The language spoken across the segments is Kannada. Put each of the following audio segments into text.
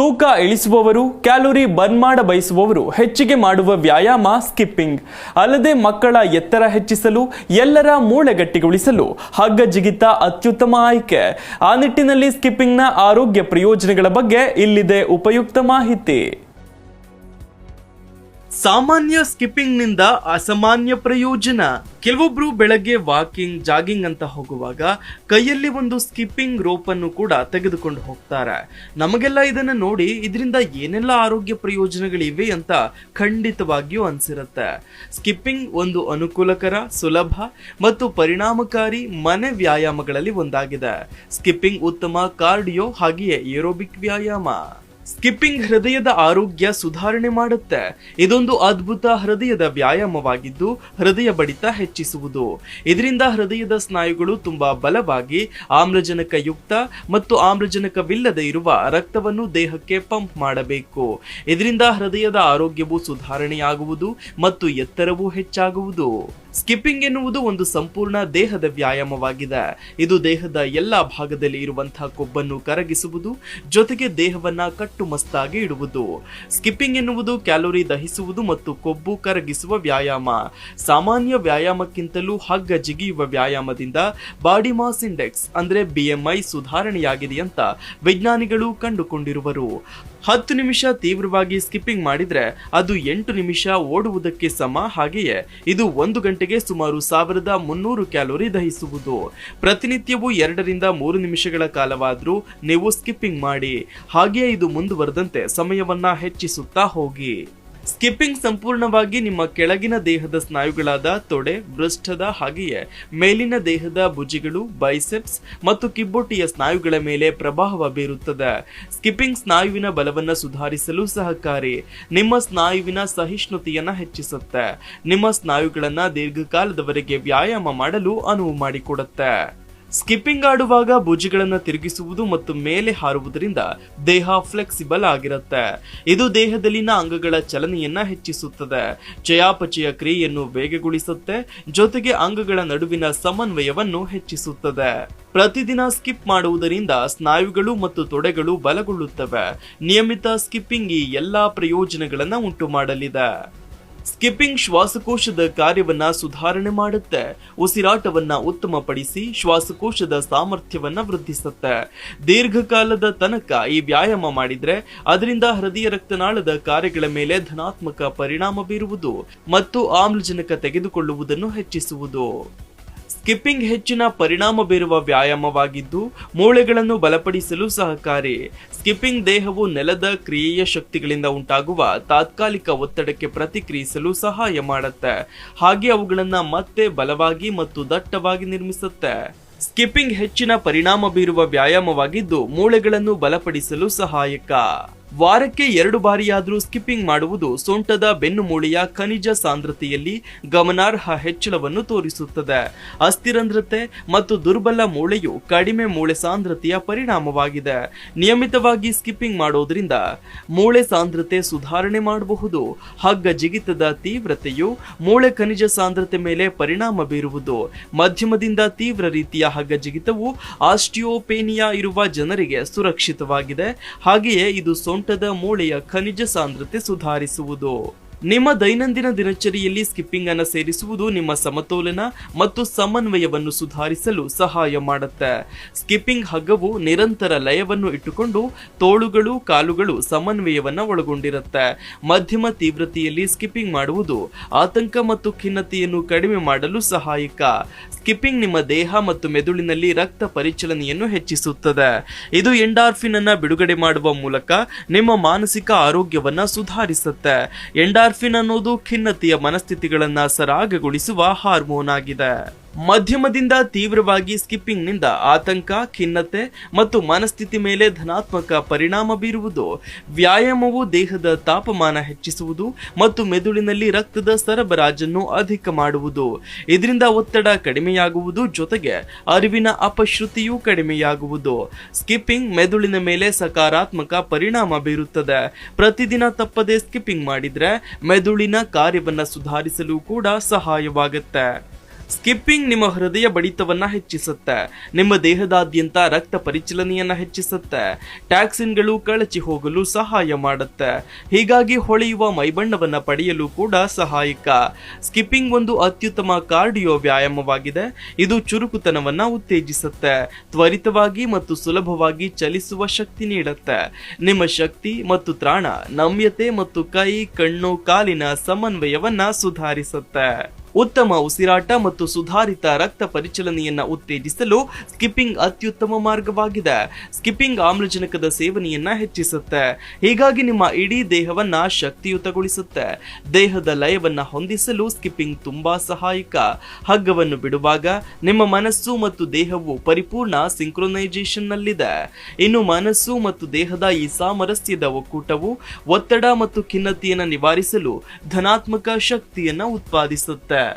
ತೂಕ ಇಳಿಸುವವರು, ಕ್ಯಾಲೋರಿ ಬರ್ನ್ ಮಾಡ ಬಯಸುವವರು, ಹೆಚ್ಚಿಗೆ ಮಾಡುವ ವ್ಯಾಯಾಮ ಸ್ಕಿಪ್ಪಿಂಗ್. ಅಲ್ಲದೆ ಮಕ್ಕಳ ಎತ್ತರ ಹೆಚ್ಚಿಸಲು, ಎಲ್ಲರ ಮೂಳೆಗಟ್ಟಿಗೊಳಿಸಲು ಹಗ್ಗ ಜಿಗಿತ ಅತ್ಯುತ್ತಮ ಆಯ್ಕೆ. ಆ ನಿಟ್ಟಿನಲ್ಲಿ ಸ್ಕಿಪ್ಪಿಂಗ್ನ ಆರೋಗ್ಯ ಪ್ರಯೋಜನಗಳ ಬಗ್ಗೆ ಇಲ್ಲಿದೆ ಉಪಯುಕ್ತ ಮಾಹಿತಿ. ಸಾಮಾನ್ಯ ಸ್ಕಿಪ್ಪಿಂಗ್ನಿಂದ ಅಸಾಮಾನ್ಯ ಪ್ರಯೋಜನ. ಕೆಲವೊಬ್ರು ಬೆಳಗ್ಗೆ ವಾಕಿಂಗ್, ಜಾಗಿಂಗ್ ಅಂತ ಹೋಗುವಾಗ ಕೈಯಲ್ಲಿ ಒಂದು ಸ್ಕಿಪ್ಪಿಂಗ್ ರೋಪ್ ಅನ್ನು ಕೂಡ ತೆಗೆದುಕೊಂಡು ಹೋಗ್ತಾರೆ. ನಮಗೆಲ್ಲ ಇದನ್ನ ನೋಡಿ ಇದರಿಂದ ಏನೆಲ್ಲ ಆರೋಗ್ಯ ಪ್ರಯೋಜನಗಳಿವೆ ಅಂತ ಖಂಡಿತವಾಗಿಯೂ ಅನ್ಸಿರುತ್ತೆ. ಸ್ಕಿಪ್ಪಿಂಗ್ ಒಂದು ಅನುಕೂಲಕರ, ಸುಲಭ ಮತ್ತು ಪರಿಣಾಮಕಾರಿ ಮನೆ ವ್ಯಾಯಾಮಗಳಲ್ಲಿ ಒಂದಾಗಿದೆ. ಸ್ಕಿಪ್ಪಿಂಗ್ ಉತ್ತಮ ಕಾರ್ಡಿಯೋ ಹಾಗೆಯೇ ಏರೋಬಿಕ್ ವ್ಯಾಯಾಮ. ಸ್ಕಿಪ್ಪಿಂಗ್ ಹೃದಯದ ಆರೋಗ್ಯ ಸುಧಾರಣೆ ಮಾಡುತ್ತೆ. ಇದೊಂದು ಅದ್ಭುತ ಹೃದಯದ ವ್ಯಾಯಾಮವಾಗಿದ್ದು ಹೃದಯ ಬಡಿತ ಹೆಚ್ಚಿಸುವುದು. ಇದರಿಂದ ಹೃದಯದ ಸ್ನಾಯುಗಳು ತುಂಬಾ ಬಲವಾಗಿ ಆಮ್ಲಜನಕಯುಕ್ತ ಮತ್ತು ಆಮ್ಲಜನಕವಿಲ್ಲದೆ ಇರುವ ರಕ್ತವನ್ನು ದೇಹಕ್ಕೆ ಪಂಪ್ ಮಾಡಬೇಕು. ಇದರಿಂದ ಹೃದಯದ ಆರೋಗ್ಯವು ಸುಧಾರಣೆಯಾಗುವುದು ಮತ್ತು ಎತ್ತರವೂ ಹೆಚ್ಚಾಗುವುದು. ಸ್ಕಿಪ್ಪಿಂಗ್ ಎನ್ನುವುದು ಒಂದು ಸಂಪೂರ್ಣ ದೇಹದ ವ್ಯಾಯಾಮವಾಗಿದೆ. ಇದು ದೇಹದ ಎಲ್ಲ ಭಾಗದಲ್ಲಿ ಇರುವಂತಹ ಕೊಬ್ಬನ್ನು ಕರಗಿಸುವುದು, ಜೊತೆಗೆ ದೇಹವನ್ನ ಕಟ್ಟುಮಸ್ತಾಗಿ ಇಡುವುದು. ಸ್ಕಿಪ್ಪಿಂಗ್ ಎನ್ನುವುದು ಕ್ಯಾಲೋರಿ ದಹಿಸುವುದು ಮತ್ತು ಕೊಬ್ಬು ಕರಗಿಸುವ ವ್ಯಾಯಾಮ. ಸಾಮಾನ್ಯ ವ್ಯಾಯಾಮಕ್ಕಿಂತಲೂ ಹಗ್ಗ ಜಿಗಿಯುವ ವ್ಯಾಯಾಮದಿಂದ ಬಾಡಿ ಮಾಸ್ ಇಂಡೆಕ್ಸ್, ಅಂದ್ರೆ ಬಿಎಂಐ ಸುಧಾರಣೆಯಾಗಿದೆ ಅಂತ ವಿಜ್ಞಾನಿಗಳು ಕಂಡುಕೊಂಡಿರುವರು. ಹತ್ತು ನಿಮಿಷ ತೀವ್ರವಾಗಿ ಸ್ಕಿಪ್ಪಿಂಗ್ ಮಾಡಿದ್ರೆ ಅದು ಎಂಟು ನಿಮಿಷ ಓಡುವುದಕ್ಕೆ ಸಮ. ಹಾಗೆಯೇ ಇದು ಒಂದು ಗಂಟೆಗೆ ಸುಮಾರು ಸಾವಿರದ ಮುನ್ನೂರು ಕ್ಯಾಲೋರಿ ದಹಿಸುವುದು. ಪ್ರತಿನಿತ್ಯವೂ ಎರಡರಿಂದ ಮೂರು ನಿಮಿಷಗಳ ಕಾಲವಾದರೂ ನೀವು ಸ್ಕಿಪ್ಪಿಂಗ್ ಮಾಡಿ. ಹಾಗೆಯೇ ಇದು ಮುಂದುವರೆದಂತೆ ಸಮಯವನ್ನ ಹೆಚ್ಚಿಸುತ್ತಾ ಹೋಗಿ. ಸ್ಕಿಪ್ಪಿಂಗ್ ಸಂಪೂರ್ಣವಾಗಿ ನಿಮ್ಮ ಕೆಳಗಿನ ದೇಹದ ಸ್ನಾಯುಗಳಾದ ತೊಡೆ, ಬೃಷ್ಠದ ಹಾಗೆಯೇ ಮೇಲಿನ ದೇಹದ ಭುಜಿಗಳು ಬೈಸೆಪ್ಸ್ ಮತ್ತು ಕಿಬ್ಬೊಟ್ಟಿಯ ಸ್ನಾಯುಗಳ ಮೇಲೆ ಪ್ರಭಾವ ಬೀರುತ್ತದೆ. ಸ್ಕಿಪ್ಪಿಂಗ್ ಸ್ನಾಯುವಿನ ಬಲವನ್ನು ಸುಧಾರಿಸಲು ಸಹಕಾರಿ. ನಿಮ್ಮ ಸ್ನಾಯುವಿನ ಸಹಿಷ್ಣುತೆಯನ್ನು ಹೆಚ್ಚಿಸುತ್ತೆ. ನಿಮ್ಮ ಸ್ನಾಯುಗಳನ್ನು ದೀರ್ಘಕಾಲದವರೆಗೆ ವ್ಯಾಯಾಮ ಮಾಡಲು ಅನುವು ಮಾಡಿಕೊಡುತ್ತೆ. ಸ್ಕಿಪ್ಪಿಂಗ್ ಆಡುವಾಗ ಭುಜಗಳನ್ನು ತಿರುಗಿಸುವುದು ಮತ್ತು ಮೇಲೆ ಹಾರುವುದರಿಂದ ದೇಹ ಫ್ಲೆಕ್ಸಿಬಲ್ ಆಗಿರುತ್ತೆ. ಇದು ದೇಹದಲ್ಲಿನ ಅಂಗಗಳ ಚಲನೆಯನ್ನ ಹೆಚ್ಚಿಸುತ್ತದೆ. ಚಯಾಪಚಯ ಕ್ರಿಯೆಯನ್ನು ವೇಗಗೊಳಿಸುತ್ತೆ, ಜೊತೆಗೆ ಅಂಗಗಳ ನಡುವಿನ ಸಮನ್ವಯವನ್ನು ಹೆಚ್ಚಿಸುತ್ತದೆ. ಪ್ರತಿದಿನ ಸ್ಕಿಪ್ ಮಾಡುವುದರಿಂದ ಸ್ನಾಯುಗಳು ಮತ್ತು ತೊಡೆಗಳು ಬಲಗೊಳ್ಳುತ್ತವೆ. ನಿಯಮಿತ ಸ್ಕಿಪ್ಪಿಂಗ್ ಈ ಎಲ್ಲಾ ಪ್ರಯೋಜನಗಳನ್ನು ಉಂಟು ಮಾಡಲಿದೆ ಸ್ಕಿಪ್ಪಿಂಗ್ ಶ್ವಾಸಕೋಶದ ಕಾರ್ಯವನ್ನ ಸುಧಾರಣೆ ಮಾಡುತ್ತೆ. ಉಸಿರಾಟವನ್ನ ಉತ್ತಮಪಡಿಸಿ ಶ್ವಾಸಕೋಶದ ಸಾಮರ್ಥ್ಯವನ್ನ ವೃದ್ಧಿಸುತ್ತೆ. ದೀರ್ಘಕಾಲದ ತನಕ ಈ ವ್ಯಾಯಾಮ ಮಾಡಿದ್ರೆ ಅದರಿಂದ ಹೃದಯ ರಕ್ತನಾಳದ ಕಾರ್ಯಗಳ ಮೇಲೆ ಧನಾತ್ಮಕ ಪರಿಣಾಮ ಬೀರುವುದು ಮತ್ತು ಆಮ್ಲಜನಕ ತೆಗೆದುಕೊಳ್ಳುವುದನ್ನು ಹೆಚ್ಚಿಸುವುದು. ಸ್ಕಿಪ್ಪಿಂಗ್ ಹೆಚ್ಚಿನ ಪರಿಣಾಮ ಬೀರುವ ವ್ಯಾಯಾಮವಾಗಿದ್ದು, ಮೂಳೆಗಳನ್ನು ಬಲಪಡಿಸಲು ಸಹಕಾರಿ. ಸ್ಕಿಪ್ಪಿಂಗ್ ದೇಹವು ನೆಲದ ಕ್ರಿಯೆಯ ಶಕ್ತಿಗಳಿಂದ ಉಂಟಾಗುವ ತಾತ್ಕಾಲಿಕ ಒತ್ತಡಕ್ಕೆ ಪ್ರತಿಕ್ರಿಯಿಸಲು ಸಹಾಯ ಮಾಡುತ್ತೆ. ಹಾಗೆ ಅವುಗಳನ್ನು ಮತ್ತೆ ಬಲವಾಗಿ ಮತ್ತು ದಟ್ಟವಾಗಿ ನಿರ್ಮಿಸುತ್ತೆ. ಸ್ಕಿಪ್ಪಿಂಗ್ ಹೆಚ್ಚಿನ ಪರಿಣಾಮ ಬೀರುವ ವ್ಯಾಯಾಮವಾಗಿದ್ದು, ಮೂಳೆಗಳನ್ನು ಬಲಪಡಿಸಲು ಸಹಾಯಕ. ವಾರಕ್ಕೆ ಎರಡು ಬಾರಿಯಾದರೂ ಸ್ಕಿಪ್ಪಿಂಗ್ ಮಾಡುವುದು ಸೊಂಟದ ಬೆನ್ನು ಮೂಳೆಯ ಖನಿಜ ಸಾಂದ್ರತೆಯಲ್ಲಿ ಗಮನಾರ್ಹ ಹೆಚ್ಚಳವನ್ನು ತೋರಿಸುತ್ತದೆ. ಅಸ್ಥಿರಂಧ್ರತೆ ಮತ್ತು ದುರ್ಬಲ ಮೂಳೆಯು ಕಡಿಮೆ ಮೂಳೆ ಸಾಂದ್ರತೆಯ ಪರಿಣಾಮವಾಗಿದೆ. ನಿಯಮಿತವಾಗಿ ಸ್ಕಿಪ್ಪಿಂಗ್ ಮಾಡೋದ್ರಿಂದ ಮೂಳೆ ಸಾಂದ್ರತೆ ಸುಧಾರಣೆ ಮಾಡಬಹುದು. ಹಗ್ಗ ಜಿಗಿತದ ತೀವ್ರತೆಯು ಮೂಳೆ ಖನಿಜ ಸಾಂದ್ರತೆ ಮೇಲೆ ಪರಿಣಾಮ ಬೀರುವುದು. ಮಧ್ಯಮದಿಂದ ತೀವ್ರ ರೀತಿಯ ಹಗ್ಗ ಜಿಗಿತವು ಆಸ್ಟಿಯೋಪೇನಿಯಾ ಇರುವ ಜನರಿಗೆ ಸುರಕ್ಷಿತವಾಗಿದೆ. ಹಾಗೆಯೇ ಇದು ಸೊಂಟದ ಮೂಳೆಯ ಖನಿಜ ಸಾಂದ್ರತೆ ಸುಧಾರಿಸುವುದು. ನಿಮ್ಮ ದೈನಂದಿನ ದಿನಚರಿಯಲ್ಲಿ ಸ್ಕಿಪ್ಪಿಂಗ್ ಅನ್ನು ಸೇರಿಸುವುದು ನಿಮ್ಮ ಸಮತೋಲನ ಮತ್ತು ಸಮನ್ವಯವನ್ನು ಸುಧಾರಿಸಲು ಸಹಾಯ ಮಾಡುತ್ತೆ. ಸ್ಕಿಪ್ಪಿಂಗ್ ಹಗ್ಗವು ನಿರಂತರ ಲಯವನ್ನು ಇಟ್ಟುಕೊಂಡು ತೋಳುಗಳು, ಕಾಲುಗಳು ಸಮನ್ವಯವನ್ನು ಒಳಗೊಂಡಿರುತ್ತೆ. ಮಧ್ಯಮ ತೀವ್ರತೆಯಲ್ಲಿ ಸ್ಕಿಪ್ಪಿಂಗ್ ಮಾಡುವುದು ಆತಂಕ ಮತ್ತು ಖಿನ್ನತೆಯನ್ನು ಕಡಿಮೆ ಮಾಡಲು ಸಹಾಯಕ. ಸ್ಕಿಪ್ಪಿಂಗ್ ನಿಮ್ಮ ದೇಹ ಮತ್ತು ಮೆದುಳಿನಲ್ಲಿ ರಕ್ತ ಪರಿಚಲನೆಯನ್ನು ಹೆಚ್ಚಿಸುತ್ತದೆ. ಇದು ಎಂಡಾರ್ಫಿನ್ ಅನ್ನು ಬಿಡುಗಡೆ ಮಾಡುವ ಮೂಲಕ ನಿಮ್ಮ ಮಾನಸಿಕ ಆರೋಗ್ಯವನ್ನ ಸುಧಾರಿಸುತ್ತೆ. ಎಂಡಾರ್ಫಿನ್ ಅನ್ನೋದು ಖಿನ್ನತೆಯ ಮನಸ್ಥಿತಿಗಳನ್ನ ಸರಾಗಗೊಳಿಸುವ ಹಾರ್ಮೋನ್ ಆಗಿದೆ. ಮಧ್ಯಮದಿಂದ ತೀವ್ರವಾಗಿ ಸ್ಕಿಪ್ಪಿಂಗ್ನಿಂದ ಆತಂಕ, ಖಿನ್ನತೆ ಮತ್ತು ಮನಸ್ಥಿತಿ ಮೇಲೆ ಧನಾತ್ಮಕ ಪರಿಣಾಮ ಬೀರುವುದು. ವ್ಯಾಯಾಮವು ದೇಹದ ತಾಪಮಾನ ಹೆಚ್ಚಿಸುವುದು ಮತ್ತು ಮೆದುಳಿನಲ್ಲಿ ರಕ್ತದ ಸರಬರಾಜನ್ನು ಅಧಿಕ ಮಾಡುವುದು. ಇದರಿಂದ ಒತ್ತಡ ಕಡಿಮೆಯಾಗುವುದು ಜೊತೆಗೆ ಅರಿವಿನ ಅಪಶ್ರುತಿಯೂ ಕಡಿಮೆಯಾಗುವುದು. ಸ್ಕಿಪ್ಪಿಂಗ್ ಮೆದುಳಿನ ಮೇಲೆ ಸಕಾರಾತ್ಮಕ ಪರಿಣಾಮ ಬೀರುತ್ತದೆ. ಪ್ರತಿದಿನ ತಪ್ಪದೆ ಸ್ಕಿಪ್ಪಿಂಗ್ ಮಾಡಿದ್ರೆ ಮೆದುಳಿನ ಕಾರ್ಯವನ್ನು ಸುಧಾರಿಸಲು ಕೂಡ ಸಹಾಯವಾಗುತ್ತೆ. ಸ್ಕಿಪ್ಪಿಂಗ್ ನಿಮ್ಮ ಹೃದಯ ಬಡಿತವನ್ನ ಹೆಚ್ಚಿಸುತ್ತೆ. ನಿಮ್ಮ ದೇಹದಾದ್ಯಂತ ರಕ್ತ ಪರಿಚಲನೆಯನ್ನ ಹೆಚ್ಚಿಸುತ್ತೆ. ಟ್ಯಾಕ್ಸಿನ್ಗಳು ಕಳಚಿ ಹೋಗಲು ಸಹಾಯ ಮಾಡುತ್ತೆ. ಹೀಗಾಗಿ ಹೊಳೆಯುವ ಮೈಬಣ್ಣವನ್ನ ಪಡೆಯಲು ಕೂಡ ಸಹಾಯಕ. ಸ್ಕಿಪ್ಪಿಂಗ್ ಒಂದು ಅತ್ಯುತ್ತಮ ಕಾರ್ಡಿಯೋ ವ್ಯಾಯಾಮವಾಗಿದೆ. ಇದು ಚುರುಕುತನವನ್ನ ಉತ್ತೇಜಿಸುತ್ತೆ. ತ್ವರಿತವಾಗಿ ಮತ್ತು ಸುಲಭವಾಗಿ ಚಲಿಸುವ ಶಕ್ತಿ ನೀಡುತ್ತೆ. ನಿಮ್ಮ ಶಕ್ತಿ ಮತ್ತು ತ್ರಾಣ ನಮ್ಯತೆ ಮತ್ತು ಕೈ, ಕಣ್ಣು, ಕಾಲಿನ ಸಮನ್ವಯವನ್ನ ಸುಧಾರಿಸುತ್ತೆ. ಉತ್ತಮ ಉಸಿರಾಟ ಮತ್ತು ಸುಧಾರಿತ ರಕ್ತ ಪರಿಚಲನೆಯನ್ನು ಉತ್ತೇಜಿಸಲು ಸ್ಕಿಪ್ಪಿಂಗ್ ಅತ್ಯುತ್ತಮ ಮಾರ್ಗವಾಗಿದೆ. ಸ್ಕಿಪ್ಪಿಂಗ್ ಆಮ್ಲಜನಕದ ಸೇವನೆಯನ್ನ ಹೆಚ್ಚಿಸುತ್ತೆ. ಹೀಗಾಗಿ ನಿಮ್ಮ ಇಡೀ ದೇಹವನ್ನ ಶಕ್ತಿಯುತಗೊಳಿಸುತ್ತೆ. ದೇಹದ ಲಯವನ್ನ ಹೊಂದಿಸಲು ಸ್ಕಿಪ್ಪಿಂಗ್ ತುಂಬಾ ಸಹಾಯಕ. ಹಗ್ಗವನ್ನು ಬಿಡುವಾಗ ನಿಮ್ಮ ಮನಸ್ಸು ಮತ್ತು ದೇಹವು ಪರಿಪೂರ್ಣ ಸಿಂಕ್ರೊನೈಸೇಷನ್ ನಲ್ಲಿದೆ ಇನ್ನು ಮನಸ್ಸು ಮತ್ತು ದೇಹದ ಈ ಸಾಮರಸ್ಯದ ಒಕ್ಕೂಟವು ಒತ್ತಡ ಮತ್ತು ಖಿನ್ನತೆಯನ್ನು ನಿವಾರಿಸಲು ಧನಾತ್ಮಕ ಶಕ್ತಿಯನ್ನು ಉತ್ಪಾದಿಸುತ್ತೆ.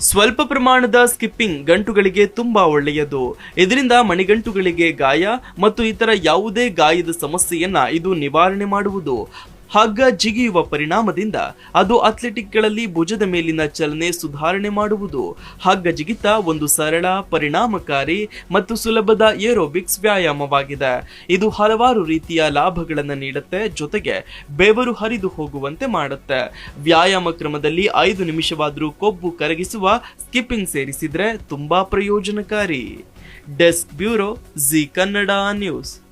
ಸ್ವಲ್ಪ ಪ್ರಮಾಣದ ಸ್ಕಿಪ್ಪಿಂಗ್ ಗಂಟುಗಳಿಗೆ ತುಂಬಾ ಒಳ್ಳೆಯದು. ಇದರಿಂದ ಮಣಿಗಂಟುಗಳಿಗೆ ಗಾಯ ಮತ್ತು ಇತರ ಯಾವುದೇ ಗಾಯದ ಸಮಸ್ಯೆಯನ್ನ ಇದು ನಿವಾರಣೆ ಮಾಡುವುದು. ಹಗ್ಗ ಜಿಗಿಯುವ ಪರಿಣಾಮದಿಂದ ಅದು ಅಥ್ಲೆಟಿಕ್ಗಳಲ್ಲಿ ಭುಜದ ಮೇಲಿನ ಚಲನೆ ಸುಧಾರಣೆ ಮಾಡುವುದು. ಹಗ್ಗ ಜಿಗಿತ ಒಂದು ಸರಳ, ಪರಿಣಾಮಕಾರಿ ಮತ್ತು ಸುಲಭದ ಏರೋಬಿಕ್ಸ್ ವ್ಯಾಯಾಮವಾಗಿದೆ. ಇದು ಹಲವಾರು ರೀತಿಯ ಲಾಭಗಳನ್ನು ನೀಡುತ್ತೆ, ಜೊತೆಗೆ ಬೆವರು ಹರಿದು ಹೋಗುವಂತೆ ಮಾಡುತ್ತೆ. ವ್ಯಾಯಾಮ ಕ್ರಮದಲ್ಲಿ ಐದು ನಿಮಿಷವಾದರೂ ಕೊಬ್ಬು ಕರಗಿಸುವ, ಸ್ಕಿಪ್ಪಿಂಗ್ ಸೇರಿಸಿದ್ರೆ ತುಂಬಾ ಪ್ರಯೋಜನಕಾರಿ. Desk bureau, Zee Kannada news.